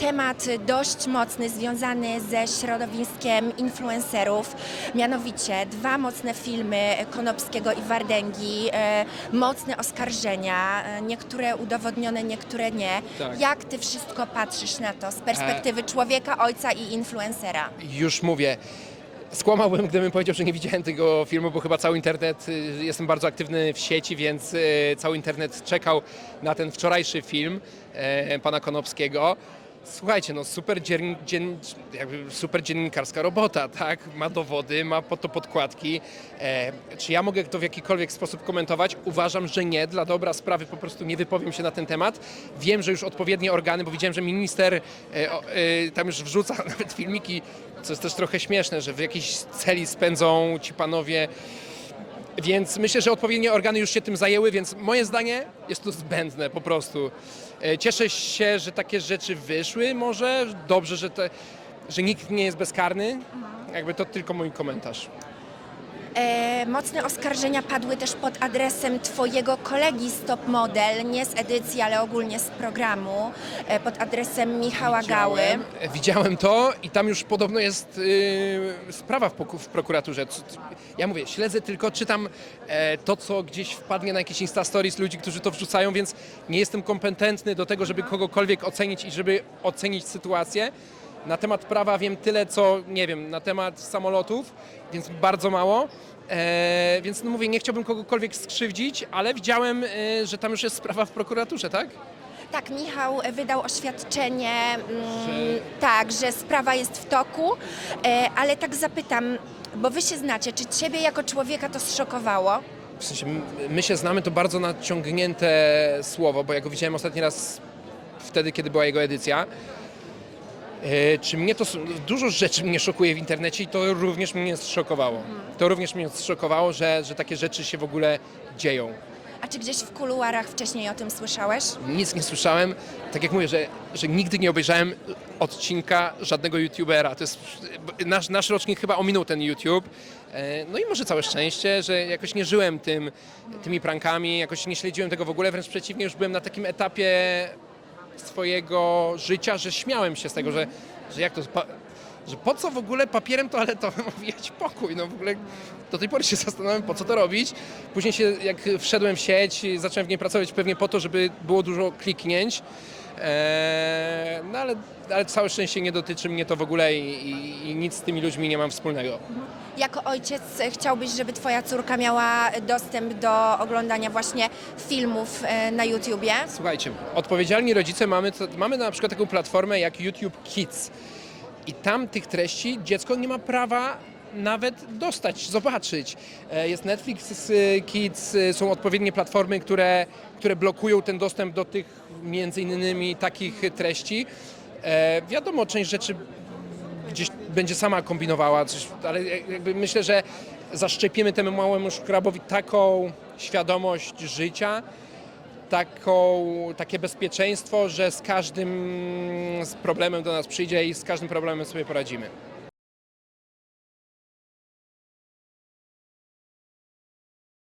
Temat dość mocny związany ze środowiskiem influencerów, mianowicie dwa mocne filmy Konopskiego i Wardęgi, e, mocne oskarżenia, e, niektóre udowodnione, niektóre nie. Tak. Jak ty wszystko patrzysz na to z perspektywy człowieka, ojca i influencera? Już mówię. Skłamałbym, gdybym powiedział, że nie widziałem tego filmu, bo chyba cały internet, y, jestem bardzo aktywny w sieci, więc y, cały internet czekał na ten wczorajszy film e, pana Konopskiego. Słuchajcie, no super, dzien, dzien, super dziennikarska robota, tak? Ma dowody, ma po to podkładki. E, czy ja mogę to w jakikolwiek sposób komentować? Uważam, że nie. Dla dobra sprawy po prostu nie wypowiem się na ten temat. Wiem, że już odpowiednie organy, bo widziałem, że minister e, e, tam już wrzuca nawet filmiki, co jest też trochę śmieszne, że w jakiejś celi spędzą ci panowie więc myślę, że odpowiednie organy już się tym zajęły, więc moje zdanie jest to zbędne po prostu. E, Cieszę się, że takie rzeczy wyszły może. Dobrze, że, te, że nikt nie jest bezkarny. Jakby to tylko mój komentarz. E, mocne oskarżenia padły też pod adresem twojego kolegi z Top Model, nie z edycji, ale ogólnie z programu, e, pod adresem Michała Gały. Widziałem, e, widziałem to i tam już podobno jest y, sprawa w, poku- w prokuraturze. C- c- Ja mówię, śledzę tylko, czytam e, to, co gdzieś wpadnie na jakieś Insta Stories ludzi, którzy to wrzucają, więc nie jestem kompetentny do tego, żeby kogokolwiek ocenić i żeby ocenić sytuację. Na temat prawa wiem tyle, co nie wiem, na temat samolotów, więc bardzo mało. E, więc no mówię, nie chciałbym kogokolwiek skrzywdzić, ale widziałem, e, że tam już jest sprawa w prokuraturze, tak? Tak, Michał wydał oświadczenie, mm, Że- tak, że sprawa jest w toku, e, ale tak zapytam, bo wy się znacie, czy ciebie jako człowieka to zszokowało? W sensie, m- my się znamy, to bardzo naciągnięte słowo, bo ja go widziałem ostatni raz wtedy, kiedy była jego edycja. E, Czy mnie to, dużo rzeczy mnie szokuje w internecie i to również mnie zszokowało. To również mnie zszokowało, że, że takie rzeczy się w ogóle dzieją. A czy gdzieś w kuluarach wcześniej o tym słyszałeś? Nic nie słyszałem. Tak jak mówię, że, że nigdy nie obejrzałem odcinka żadnego youtubera. To jest, nasz, nasz rocznik chyba ominął ten YouTube. E, No i może całe szczęście, że jakoś nie żyłem tym, tymi prankami, jakoś nie śledziłem tego w ogóle, wręcz przeciwnie, już byłem na takim etapie swojego życia, że śmiałem się z tego, że, że jak to... Że po co w ogóle papierem toaletowym owijać pokój? No w ogóle do tej pory się zastanawiam, po co to robić. Później się, jak wszedłem w sieć, zacząłem w niej pracować pewnie po to, żeby było dużo kliknięć. No ale, ale całe szczęście nie dotyczy mnie to w ogóle i, i, i nic z tymi ludźmi nie mam wspólnego. Jako ojciec chciałbyś, żeby twoja córka miała dostęp do oglądania właśnie filmów e, na YouTubie? Słuchajcie, odpowiedzialni rodzice mamy, to, mamy na przykład taką platformę jak YouTube Kids. I tam tych treści dziecko nie ma prawa nawet dostać, zobaczyć. E, Jest Netflix y, Kids, y, są odpowiednie platformy, które, które blokują ten dostęp do tych między innymi takich treści. E, Wiadomo, część rzeczy gdzieś będzie sama kombinowała, coś, ale myślę, że zaszczepimy temu małemu szkrabowi taką świadomość życia, taką, takie bezpieczeństwo, że z każdym problemem do nas przyjdzie i z każdym problemem sobie poradzimy.